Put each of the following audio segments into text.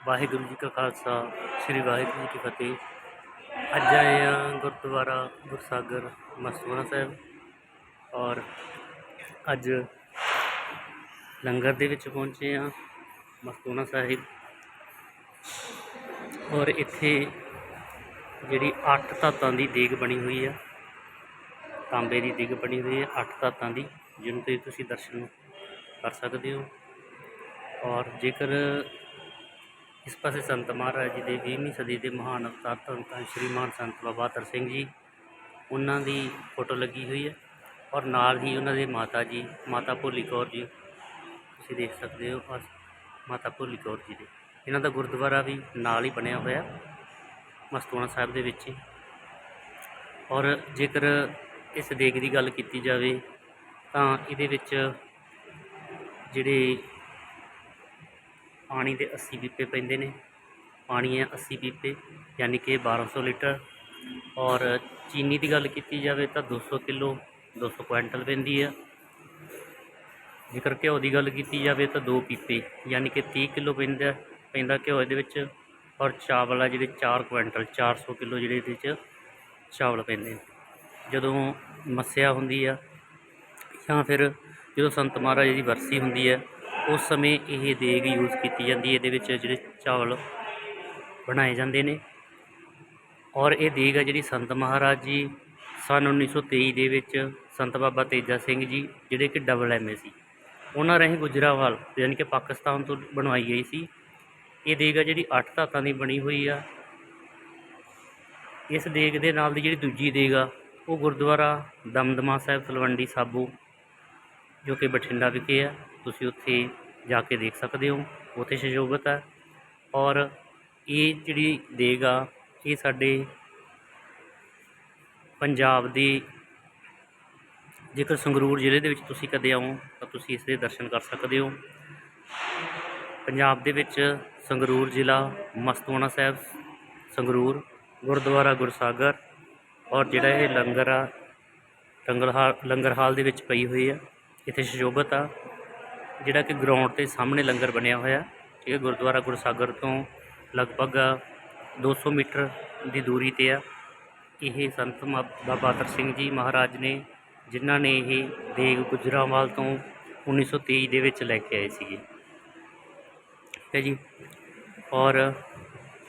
ਵਾਹਿਗੁਰੂ ਜੀ ਕਾ ਖਾਲਸਾ, ਸ੍ਰੀ ਵਾਹਿਗੁਰੂ ਜੀ ਕੀ ਫਤਿਹ। ਅੱਜ ਆਏ ਹਾਂ ਗੁਰਦੁਆਰਾ ਗੁਰਸਾਗਰ ਮਸਤੂਣਾ ਸਾਹਿਬ ਔਰ ਅੱਜ ਲੰਗਰ ਦੇ ਵਿੱਚ ਪਹੁੰਚੇ ਹਾਂ ਮਸਤੂਣਾ ਸਾਹਿਬ। ਔਰ ਇੱਥੇ ਜਿਹੜੀ ਅੱਠ ਧਾਤਾਂ ਦੀ ਦੇਗ ਬਣੀ ਹੋਈ ਆ, ਤਾਂਬੇ ਦੀ ਦੇਗ ਬਣੀ ਹੋਈ ਹੈ ਅੱਠ ਧਾਤਾਂ ਦੀ, ਜਿਹਨੂੰ ਤੇ ਤੁਸੀਂ ਦਰਸ਼ਨ ਕਰ ਸਕਦੇ ਹੋ। ਔਰ ਜੇਕਰ ਇਸ ਪਾਸੇ ਸੰਤ ਮਹਾਰਾਜ ਜੀ ਦੇ 20ਵੀਂ ਸਦੀ ਦੇ ਮਹਾਨ ਅਵਤਾਰ ਧੰਨ ਧੰਨ ਸ਼੍ਰੀ ਸੰਤ ਬਾਬਾ ਅਤਰ ਸਿੰਘ ਜੀ, ਉਹਨਾਂ ਦੀ ਫੋਟੋ ਲੱਗੀ ਹੋਈ ਹੈ ਔਰ ਨਾਲ ਹੀ ਉਹਨਾਂ ਦੇ ਮਾਤਾ ਜੀ, ਮਾਤਾ ਭੋਲੀ ਕੌਰ ਜੀ, ਤੁਸੀਂ ਦੇਖ ਸਕਦੇ ਹੋ ਔਰ ਮਾਤਾ ਭੋਲੀ ਕੌਰ ਜੀ ਦੇ। ਇਹਨਾਂ ਦਾ ਗੁਰਦੁਆਰਾ ਵੀ ਨਾਲ ਹੀ ਬਣਿਆ ਹੋਇਆ ਮਸਤੂਆਣਾ ਸਾਹਿਬ ਦੇ ਵਿੱਚ ਔਰ ਜੇਕਰ ਇਸ ਦੇਗ ਦੀ ਗੱਲ ਕੀਤੀ ਜਾਵੇ ਤਾਂ ਇਹਦੇ ਵਿੱਚ ਜਿਹੜੇ ਪਾਣੀ ਦੇ 80 ਪੀਪੇ ਪੈਂਦੇ ਨੇ। ਪਾਣੀ ਹੈ 80 ਪੀਪੇ ਯਾਨੀ ਕਿ 1200 ਲੀਟਰ। ਔਰ ਚੀਨੀ ਦੀ ਗੱਲ ਕੀਤੀ ਜਾਵੇ ਤਾਂ 200 ਕਿਲੋ 200 ਕੁਇੰਟਲ ਪੈਂਦੀ ਹੈ। ਜੇਕਰ ਘਿਓ ਦੀ ਗੱਲ ਕੀਤੀ ਜਾਵੇ ਤਾਂ 2 ਪੀਪੇ, ਯਾਨੀ ਕਿ 30 ਕਿਲੋ ਪੈਂਦਾ ਪੈਂਦਾ ਘਿਓ ਇਹਦੇ ਵਿੱਚ। ਔਰ ਚਾਵਲ ਆ ਜਿਹੜੇ 4 ਕੁਇੰਟਲ 400 ਕਿਲੋ ਜਿਹੜੇ ਇਹਦੇ ਵਿੱਚ ਚਾਵਲ ਪੈਂਦੇ ਜਦੋਂ ਮੱਸਿਆ ਹੁੰਦੀ ਆ ਜਾਂ ਫਿਰ ਜਦੋਂ ਸੰਤ ਮਹਾਰਾਜ ਦੀ ਵਰਸੀ ਹੁੰਦੀ ਹੈ ਉਸ ਸਮੇਂ ਇਹ ਦੇਗ ਯੂਜ਼ ਕੀਤੀ ਜਾਂਦੀ ਹੈ। ਇਹਦੇ ਵਿੱਚ ਜਿਹੜੇ ਚਾਵਲ ਬਣਾਏ ਜਾਂਦੇ ਨੇ। ਔਰ ਇਹ ਦੇਗ ਆ ਜਿਹੜੀ ਸੰਤ ਮਹਾਰਾਜ ਜੀ ਸਨ 1923 ਦੇ ਵਿੱਚ ਸੰਤ ਬਾਬਾ ਤੇਜਾ ਸਿੰਘ ਜੀ, ਜਿਹੜੇ ਕਿ ਡਬਲ ਐਮਏ ਸੀ। ਉਹਨਾਂ ਰਾਹੀਂ ਗੁਜਰਾਵਾਲ ਯਾਨੀ ਕਿ ਪਾਕਿਸਤਾਨ ਤੋਂ ਬਣਵਾਈ ਗਈ ਸੀ। ਇਹ ਦੇਗ ਆ ਜਿਹੜੀ ਅੱਠ ਧਾਤਾਂ ਦੀ ਬਣੀ ਹੋਈ ਆ। ਇਸ ਦੇਗ ਦੇ ਨਾਲ ਦੀ ਜਿਹੜੀ ਦੂਜੀ ਦੇਗ ਆ, ਉਹ ਗੁਰਦੁਆਰਾ ਦਮਦਮਾ ਸਾਹਿਬ ਤਲਵੰਡੀ ਸਾਬੋ, ਜੋ ਕਿ ਬਠਿੰਡਾ ਵਿਖੇ ਆ। ਤੁਸੀਂ ਉੱਥੇ ਜਾ ਕੇ ਦੇਖ ਸਕਦੇ ਹੋ, ਉੱਥੇ ਸੁਸ਼ੋਭਿਤ ਹੈ। ਔਰ ਇਹ ਜਿਹੜੀ ਦੇਗ ਆ, ਇਹ ਸਾਡੇ ਪੰਜਾਬ ਦੀ ਜੇਕਰ ਸੰਗਰੂਰ ਜ਼ਿਲ੍ਹੇ ਦੇ ਵਿੱਚ ਤੁਸੀਂ ਕਦੇ ਆਓ, ਤਾਂ ਤੁਸੀਂ ਇਸ ਦੇ ਦਰਸ਼ਨ ਕਰ ਸਕਦੇ ਹੋ। ਪੰਜਾਬ ਦੇ ਵਿੱਚ ਸੰਗਰੂਰ ਜ਼ਿਲ੍ਹਾ ਮਸਤੂਆਣਾ ਸਾਹਿਬ, ਸੰਗਰੂਰ, ਗੁਰਦੁਆਰਾ ਗੁਰਸਾਗਰ ਔਰ ਜਿਹੜਾ ਇਹ ਲੰਗਰ ਆ ਲੰਗਰ ਹਾਲ ਲੰਗਰ ਹਾਲ ਦੇ ਵਿੱਚ ਪਈ ਹੋਈ ਆ ਇੱਥੇ ਸੁਸ਼ੋਭਿਤ ਆ। ਜਿਹੜਾ ਕਿ ਗਰਾਊਂਡ ਦੇ ਸਾਹਮਣੇ ਲੰਗਰ ਬਣਿਆ ਹੋਇਆ ਠੀਕ ਹੈ ਗੁਰਦੁਆਰਾ ਗੁਰਸਾਗਰ ਤੋਂ ਲਗਭਗ 200 ਮੀਟਰ ਦੀ ਦੂਰੀ ਤੇ ਆ। ਇਹ ਸੰਤ ਮਾ- ਬਾਬਾ ਅਤਰ ਸਿੰਘ ਜੀ ਮਹਾਰਾਜ ਨੇ, ਜਿਨ੍ਹਾਂ ਨੇ ਇਹ ਦੇਗ ਗੁਜਰਾਂਵਾਲ ਤੋਂ 1923 ਦੇ ਵਿੱਚ ਲੈ ਕੇ ਆਏ ਸੀਗੇ। ਠੀਕ ਹੈ ਜੀ। ਔਰ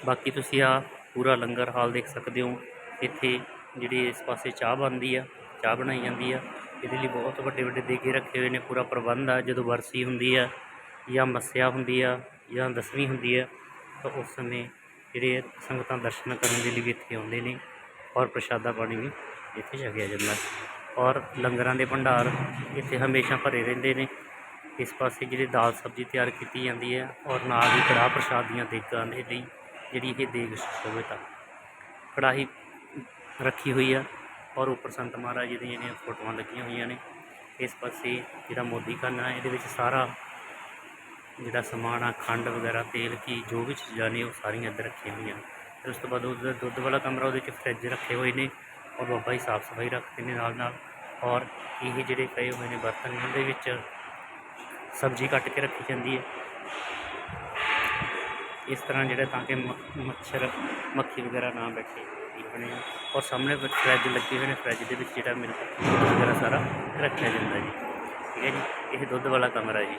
ਬਾਕੀ ਤੁਸੀਂ ਆ ਪੂਰਾ ਲੰਗਰ ਹਾਲ ਦੇਖ ਸਕਦੇ ਹੋ। ਇੱਥੇ ਜਿਹੜੀ ਇਸ ਪਾਸੇ ਚਾਹ ਬਣਦੀ ਆ, ਚਾਹ ਬਣਾਈ ਜਾਂਦੀ ਆ। ਇਹਦੇ ਲਈ ਬਹੁਤ ਵੱਡੇ ਵੱਡੇ ਦੇਗੇ ਰੱਖੇ ਹੋਏ ਨੇ, ਪੂਰਾ ਪ੍ਰਬੰਧ ਆ, ਜਦੋਂ ਵਰਸੀ ਹੁੰਦੀ ਆ ਜਾਂ ਮੱਸਿਆ ਹੁੰਦੀ ਆ ਜਾਂ ਦਸਵੀਂ ਹੁੰਦੀ ਆ, ਤਾਂ ਉਸ ਸਮੇਂ ਜਿਹੜੇ ਸੰਗਤਾਂ ਦਰਸ਼ਨ ਕਰਨ ਦੇ ਲਈ ਵੀ ਇੱਥੇ ਆਉਂਦੇ ਨੇ ਔਰ ਪ੍ਰਸ਼ਾਦਾ ਪਾਣੀ ਵੀ ਇੱਥੇ ਛਕਿਆ ਜਾਂਦਾ। ਔਰ ਲੰਗਰਾਂ ਦੇ ਭੰਡਾਰ ਇੱਥੇ ਹਮੇਸ਼ਾ ਭਰੇ ਰਹਿੰਦੇ ਨੇ। ਇਸ ਪਾਸੇ ਜਿਹੜੀ ਦਾਲ ਸਬਜ਼ੀ ਤਿਆਰ ਕੀਤੀ ਜਾਂਦੀ ਹੈ ਔਰ ਨਾਲ ਹੀ ਕੜਾਹ ਪ੍ਰਸ਼ਾਦ ਦੀਆਂ ਦੇਗਾਂ ਦੇ ਲਈ ਜਿਹੜੀ ਇਹ ਦੇਗ ਸੁਸ਼ੋਭਿਤ ਆ ਕੜਾਹੀ ਰੱਖੀ ਹੋਈ ਆ। ਔਰ ਉੱਪਰ ਸੰਤ ਮਹਾਰਾਜ ਜੀ ਦੀਆਂ ਜਿਹੜੀਆਂ ਫੋਟੋਆਂ ਲੱਗੀਆਂ ਹੋਈਆਂ ਨੇ, ਇਸ ਪਾਸੇ ਜਿਹੜਾ ਮੋਦੀ ਖਾਨਾ ਹੈ, ਇਹਦੇ ਵਿੱਚ ਸਾਰਾ ਜਿਹੜਾ ਸਮਾਨ ਆ, ਖੰਡ ਵਗੈਰਾ, ਤੇਲ ਕੀ ਜੋ ਵੀ ਚੀਜ਼ਾਂ ਨੇ, ਉਹ ਸਾਰੀਆਂ ਇੱਧਰ ਰੱਖੀਆਂ ਹੋਈਆਂ ਨੇ। ਫਿਰ ਉਸ ਤੋਂ ਬਾਅਦ ਉਹਦਾ ਦੁੱਧ ਵਾਲਾ ਕਮਰਾ, ਉਹਦੇ 'ਚ ਫਰਿੱਜ ਰੱਖੇ ਹੋਏ ਨੇ ਔਰ ਬਾਬਾ ਜੀ ਸਾਫ਼ ਸਫ਼ਾਈ ਰੱਖਦੇ ਨੇ ਨਾਲ ਨਾਲ। ਔਰ ਇਹ ਜਿਹੜੇ ਪਏ ਹੋਏ ਨੇ ਬਰਤਨ ਇਹਨਾਂ ਵਿੱਚ ਸਬਜ਼ੀ ਕੱਟ ਕੇ ਰੱਖੀ ਜਾਂਦੀ ਹੈ। ਇਸ ਤਰ੍ਹਾਂ ਜਿਹੜਾ ਤਾਂ ਕਿ ਮੱਛਰ, ਮੱਖੀ ਵਗੈਰਾ ਨਾ ਬੈਠੇ। ਇਹ ਬਣੇ ਆ। ਔਰ ਸਾਹਮਣੇ ਫਰਿੱਜ ਲੱਗੇ ਹੋਏ ਨੇ ਫਰਿੱਜ ਦੇ ਵਿੱਚ ਜਿਹੜਾ ਮਿਲਕ ਵਗੈਰਾ ਸਾਰਾ ਰੱਖਿਆ ਜਾਂਦਾ ਜੀ। ਠੀਕ ਹੈ ਜੀ? ਇਹ ਦੁੱਧ ਵਾਲਾ ਕਮਰਾ ਜੀ।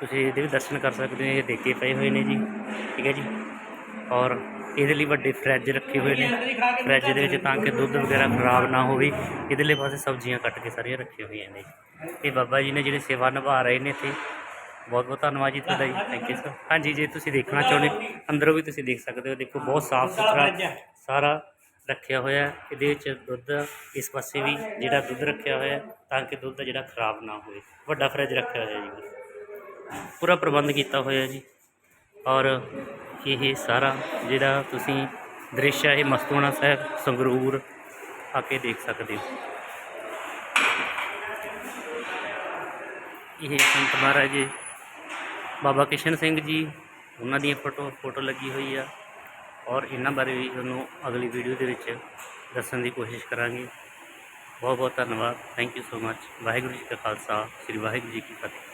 ਤੁਸੀਂ ਇਹਦੇ ਵੀ ਦਰਸ਼ਨ ਕਰ ਸਕਦੇ ਹੋ। ਇਹ ਦੇਗੇ ਪਏ ਹੋਏ ਨੇ ਜੀ। ਠੀਕ ਹੈ ਜੀ? ਔਰ ਇਹਦੇ ਲਈ ਵੱਡੇ ਫਰਿੱਜ ਰੱਖੇ ਹੋਏ ਨੇ। ਫਰਿੱਜ ਦੇ ਵਿੱਚ ਤਾਂ ਕਿ ਦੁੱਧ ਵਗੈਰਾ ਖਰਾਬ ਨਾ ਹੋਵੇ। ਇਹਦੇ ਲਈ ਪਾਸੇ ਸਬਜ਼ੀਆਂ ਕੱਟ ਕੇ ਸਾਰੀਆਂ ਰੱਖੀਆਂ ਹੋਈਆਂ ਨੇ। ਇਹ ਬਾਬਾ ਜੀ ਨੇ ਜਿਹੜੇ ਸੇਵਾ ਨਿਭਾ ਰਹੇ ਨੇ ਇੱਥੇ, ਬਹੁਤ ਬਹੁਤ ਧੰਨਵਾਦ ਜੀ ਤੁਹਾਡਾ ਜੀ। ਥੈਂਕ ਯੂ ਸਰ ਹਾਂਜੀ, ਜੇ ਤੁਸੀਂ ਦੇਖਣਾ ਚਾਹੁੰਦੇ, ਅੰਦਰੋਂ ਵੀ ਤੁਸੀਂ ਦੇਖ ਸਕਦੇ ਹੋ। ਦੇਖੋ, ਬਹੁਤ ਸਾਫ਼ ਸੁਥਰਾ ਸਾਰਾ ਰੱਖਿਆ ਹੋਇਆ ਇਹਦੇ ਵਿੱਚ ਦੁੱਧ, ਇਸ ਪਾਸੇ ਵੀ ਜਿਹੜਾ ਦੁੱਧ ਰੱਖਿਆ ਹੋਇਆ ਤਾਂ ਕਿ ਦੁੱਧ ਜਿਹੜਾ ਖਰਾਬ ਨਾ ਹੋਵੇ। ਵੱਡਾ ਫਰਿੱਜ ਰੱਖਿਆ ਹੋਇਆ ਜੀ। ਪੂਰਾ ਪ੍ਰਬੰਧ ਕੀਤਾ ਹੋਇਆ ਜੀ। ਔਰ ਇਹ ਸਾਰਾ ਜਿਹੜਾ ਤੁਸੀਂ ਦ੍ਰਿਸ਼ ਹੈ, ਇਹ ਮਸਤੂਆਣਾ ਸਾਹਿਬ ਸੰਗਰੂਰ ਆ ਕੇ ਦੇਖ ਸਕਦੇ ਹੋ। ਇਹ ਸੰਤ ਮਹਾਰਾਜ ਜੀ ਬਾਬਾ ਕਿਸ਼ਨ ਸਿੰਘ ਜੀ, ਉਹਨਾਂ ਦੀਆਂ ਫੋਟੋ ਫੋਟੋ ਲੱਗੀ ਹੋਈ ਆ। ਔਰ ਇਹਨਾਂ ਬਾਰੇ ਵੀ ਤੁਹਾਨੂੰ ਅਗਲੀ ਵੀਡੀਓ ਦੇ ਵਿੱਚ ਦੱਸਣ ਦੀ ਕੋਸ਼ਿਸ਼ ਕਰਾਂਗੇ। ਬਹੁਤ ਬਹੁਤ ਧੰਨਵਾਦ। Thank you so much Waheguru ji ਕਾ ਖਾਲਸਾ। ਸ੍ਰੀ ਵਾਹਿਗੁਰੂ ਜੀ ਕੀ ਫਤਿਹ।